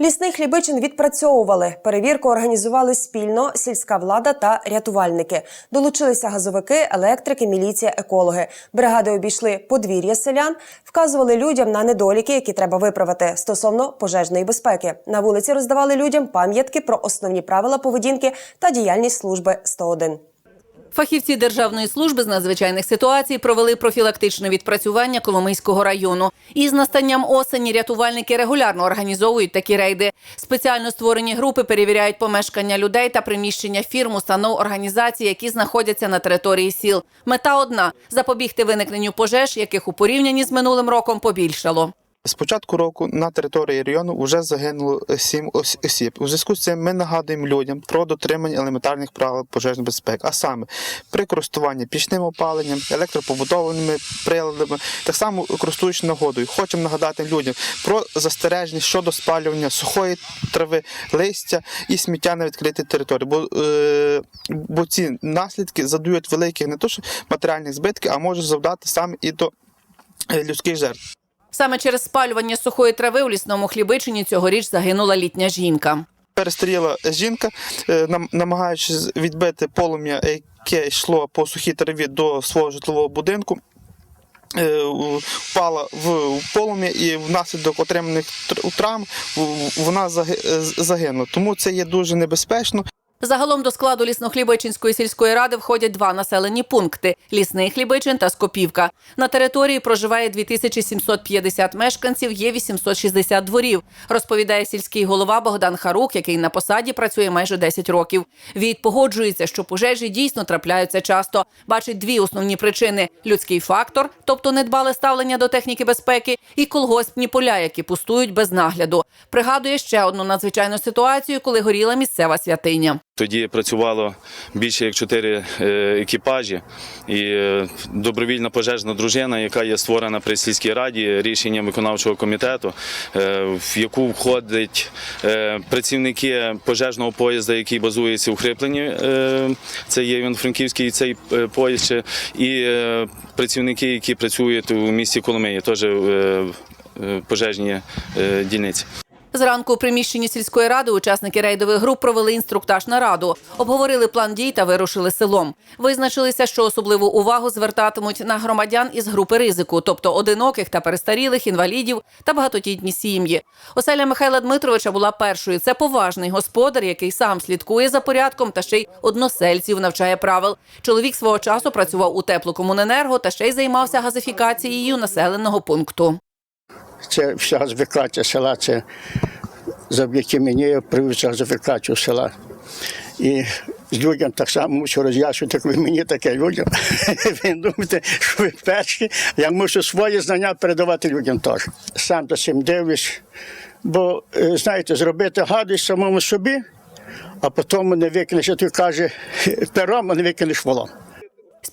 Лісний хлібичин відпрацьовували. Перевірку організували спільно сільська влада та рятувальники. Долучилися газовики, електрики, міліція, екологи. Бригади обійшли подвір'я селян, вказували людям на недоліки, які треба виправити стосовно пожежної безпеки. На вулиці роздавали людям пам'ятки про основні правила поведінки та діяльність служби 101. Фахівці Державної служби з надзвичайних ситуацій провели профілактичне відпрацювання Коломийського району. І з настанням осені рятувальники регулярно організовують такі рейди. Спеціально створені групи перевіряють помешкання людей та приміщення фірм, установ організацій, які знаходяться на території сіл. Мета одна запобігти виникненню пожеж, яких у порівнянні з минулим роком побільшало. З початку року на території району вже загинуло сім ос- осіб. У зв'язку з цим ми нагадуємо людям про дотримання елементарних правил пожежної безпеки, а саме при користуванні пічним опаленням, електропобудованими приладами, так само користуючись нагодою. Хочемо нагадати людям про застереження щодо спалювання сухої трави, листя і сміття на відкритій території. Бо, е, бо ці наслідки задають великих не то що матеріальних збитків, а можуть завдати саме і до е, людських жертв. Саме через спалювання сухої трави у лісному хлібичині цьогоріч загинула літня жінка. перестріла жінка, е, нам- намагаючись відбити полум'я, яке йшло по сухій траві до свого житлового будинку. е, Впала в полум'я і внаслідок отриманих тр- травм вона заги- загинула. Тому це є дуже небезпечно. Загалом до складу ліснохлібичинської сільської ради входять два населені пункти: Лісний Хлібичин та Скопівка. На території проживає 2750 мешканців, є 860 дворів, розповідає сільський голова Богдан Харук, який на посаді працює майже 10 років. Від погоджується, що пожежі дійсно трапляються часто. Бачить дві основні причини: людський фактор, тобто недбале ставлення до техніки безпеки, і колгоспні поля, які пустують без нагляду. Пригадує ще одну надзвичайну ситуацію, коли горіла місцева святиня. Тоді працювало більше як чотири е, екіпажі, і е, добровільна пожежна дружина, яка є створена при сільській раді рішенням виконавчого комітету, е, в яку входять працівники пожежного поїзда, який базується у Хрипленні, е, це є Івано-Франківський цей поїзд, і працівники, які працюють у місті Коломиї, теж пожежні дільниці. Зранку у приміщенні сільської ради учасники рейдових груп провели інструктаж на раду, обговорили план дій та вирушили селом. Визначилися, що особливу увагу звертатимуть на громадян із групи ризику, тобто одиноких та перестарілих, інвалідів та багатодітні сім'ї. Оселя Михайла Дмитровича була першою. Це поважний господар, який сам слідкує за порядком та ще й односельців навчає правил. Чоловік свого часу працював у теплокомуненерго та ще й займався газифікацією населеного пункту. Це вся газифікація села, це завдяки мені я привів газифікацію села. І людям так само мушу роз'яснювати, ви мені таке людям. Ви думаєте, що ви перші. Я мушу свої знання передавати людям теж. Сам за цим дивлюсь. Бо, е, знаєте, зробити гадость самому собі, а потім не викинеш, а той каже, пером, а не викинеш волом.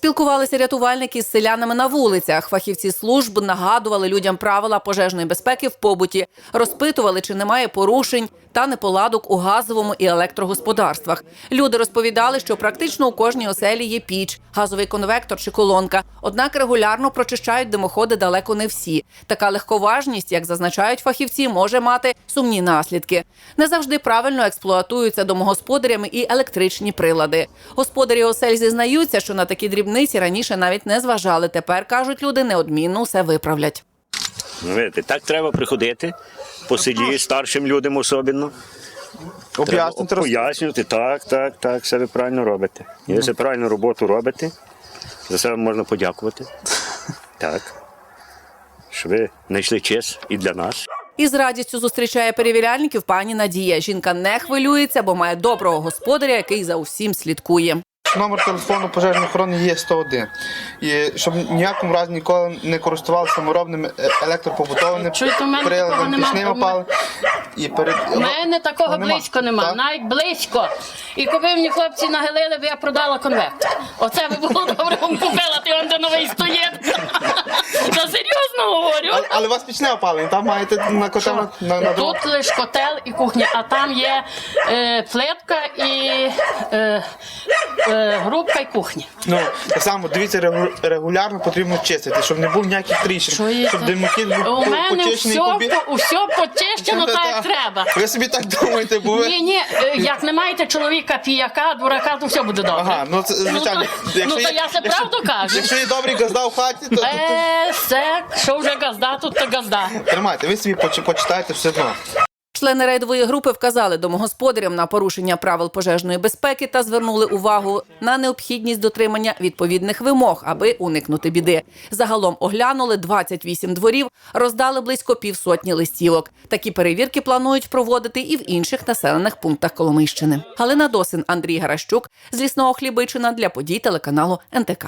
Спілкувалися рятувальники з селянами на вулицях. Фахівці служб нагадували людям правила пожежної безпеки в побуті, розпитували, чи немає порушень та неполадок у газовому і електрогосподарствах. Люди розповідали, що практично у кожній оселі є піч, газовий конвектор чи колонка. Однак регулярно прочищають димоходи далеко не всі. Така легковажність, як зазначають фахівці, може мати сумні наслідки. Не завжди правильно експлуатуються домогосподарями і електричні прилади. Господарі осель зізнаються, що на такі дрібниці раніше навіть не зважали. Тепер кажуть люди, неодмінно все виправлять. Ну, Видите, так треба приходити по селі старшим людям особливо. Об'яснити, пояснювати, так, так, так, все ви правильно робите. І ви все правильну роботу робите. За це вам можна подякувати. Так. Що ви знайшли час і для нас. І з радістю зустрічає перевіряльників пані Надія. Жінка не хвилюється, бо має доброго господаря, який за усім слідкує. Номер телефону пожежної охорони є 101. І щоб в ніякому разі ніколи не користувалися саморобними е, електропобутованими Чуєте, в мене такого приладами, нема. І перед... У мене такого Нема. близько нема, Так? навіть близько. І коли мені хлопці нагилили, б я продала конвертор. Оце би було добре, вам купила, ти он де новий стоїть. Та серйозно говорю. Але, але у вас пічне опалення, там маєте на котел на, на, на дрова. Тут лише котел і кухня, а там є е, плитка і е, грубка і кухня. Ну, так само, дивіться, регу- регулярно потрібно чистити, щоб не було ніяких тріщин, Чуєте? щоб димохід був У по- мене почищений все, побіг. по- все почищено Та-та-та. треба. Ви собі так думаєте, бо ви. Ні, ні, е, як не маєте чоловіка піяка, дурака, то все буде добре. Ага, ну це звичайно. Ну, то- ну, то я це правду кажу. Якщо є добрий газда в хаті, то, то, то Е, все, що вже газда, тут то газда. тримайте, ви собі поч- почитайте все одно. Члени рейдової групи вказали домогосподарям на порушення правил пожежної безпеки та звернули увагу на необхідність дотримання відповідних вимог, аби уникнути біди. Загалом оглянули 28 дворів, роздали близько півсотні листівок. Такі перевірки планують проводити і в інших населених пунктах Коломийщини. Галина Досин, Андрій Гаращук з лісного Хлібичина для подій телеканалу НТК.